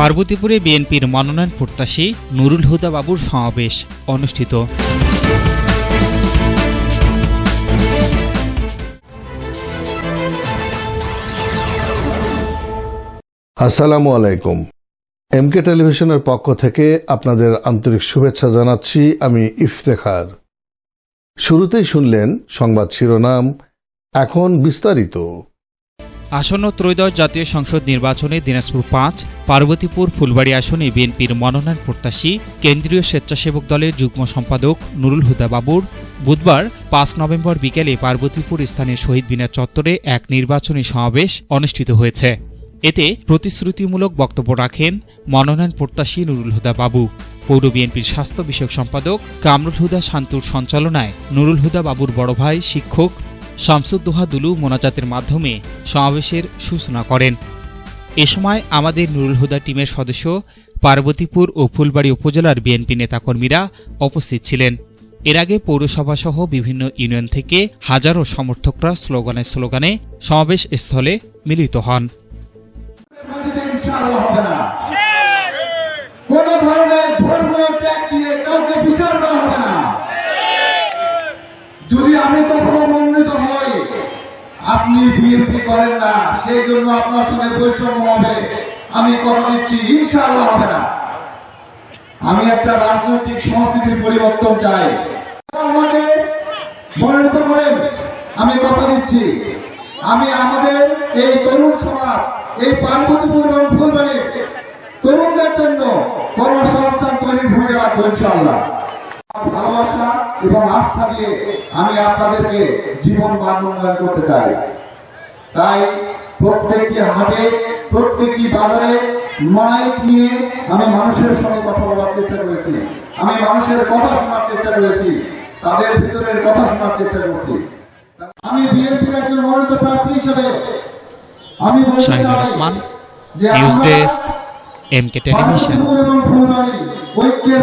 পার্বতীপুরে বিএনপির মনোনয়ন প্রত্যাশী নুরুল হুদা বাবুর সমাবেশ অনুষ্ঠিত। আসসালামু আলাইকুম। এমকে টেলিভিশনের পক্ষ থেকে আপনাদের আন্তরিক শুভেচ্ছা জানাচ্ছি আমি ইফতেখার। শুরুতেই শুনলেন সংবাদ শিরোনাম এখন বিস্তারিত। আসন্ন ত্রয়োদশ জাতীয় সংসদ নির্বাচনে দিনাজপুর পাঁচ পার্বতীপুর ফুলবাড়ি আসনে বিএনপির মনোনয়ন প্রত্যাশী কেন্দ্রীয় স্বেচ্ছাসেবক দলের যুগ্ম সম্পাদক নুরুল হুদা বাবুর বুধবার পাঁচ নভেম্বর বিকেলে পার্বতীপুর স্থানীয় শহীদ মিনার চত্বরে এক নির্বাচনী সমাবেশ অনুষ্ঠিত হয়েছে। এতে প্রতিশ্রুতিমূলক বক্তব্য রাখেন মনোনয়ন প্রত্যাশী নুরুল হুদা বাবু। পৌর বিএনপির স্বাস্থ্য বিষয়ক সম্পাদক কামরুল হুদা শান্তুর সঞ্চালনায় নুরুল হুদা বাবুর বড় ভাই, শিক্ষক শামসুদ্দোহা দুলু মোনাজাতের মাধ্যমে সমাবেশের সূচনা করেন। এ সময় আমাদের নুরুল হুদা টিমের সদস্য পার্বতীপুর ও ফুলবাড়ি উপজেলার বিএনপি নেতাকর্মীরা উপস্থিত ছিলেন। এর আগে পৌরসভাসহ বিভিন্ন ইউনিয়ন থেকে হাজারো সমর্থকরা স্লোগানে স্লোগানে সমাবেশ স্থলে মিলিত হন। যদি আমি আপনি বিএনপি করেন না, সেই জন্য আপনার সঙ্গে বৈষম্য হবে। আমি কথা দিচ্ছি, ইনশাআল্লাহ হবে না। আমি একটা রাজনৈতিক সংস্কৃতির পরিবর্তন চাই। আমাকে মনোনীত করেন, আমি কথা দিচ্ছি। আমি আমাদের এই তরুণ সমাজ, এই পার্বতীপুর এবং ফুলবাড়ি তরুণদের জন্য কর্মসংস্থান তৈরির ভূমিকা রাখব, ইনশাআল্লাহ। ভালোবাসা এবং আস্থা দিয়ে আমি আপনাদেরকে জীবন মান উন্নয়ন করতে চাই। তাই প্রত্যেকটি হাটে প্রত্যেকটি বাজারে মাইক নিয়ে আমি মানুষের সঙ্গে কথা বলার চেষ্টা করেছি। আমি মানুষের কথা শোনার চেষ্টা করেছি। তাদের ভিতরের কথা শোনার চেষ্টা করছি। আমি বিএনপির একজন মনোনীত প্রার্থী হিসেবে আমি বলতে শাহিনুর চাই রহমান যে নিউজ ডেস্ক এমকে টেলিভিশন ঐক্যের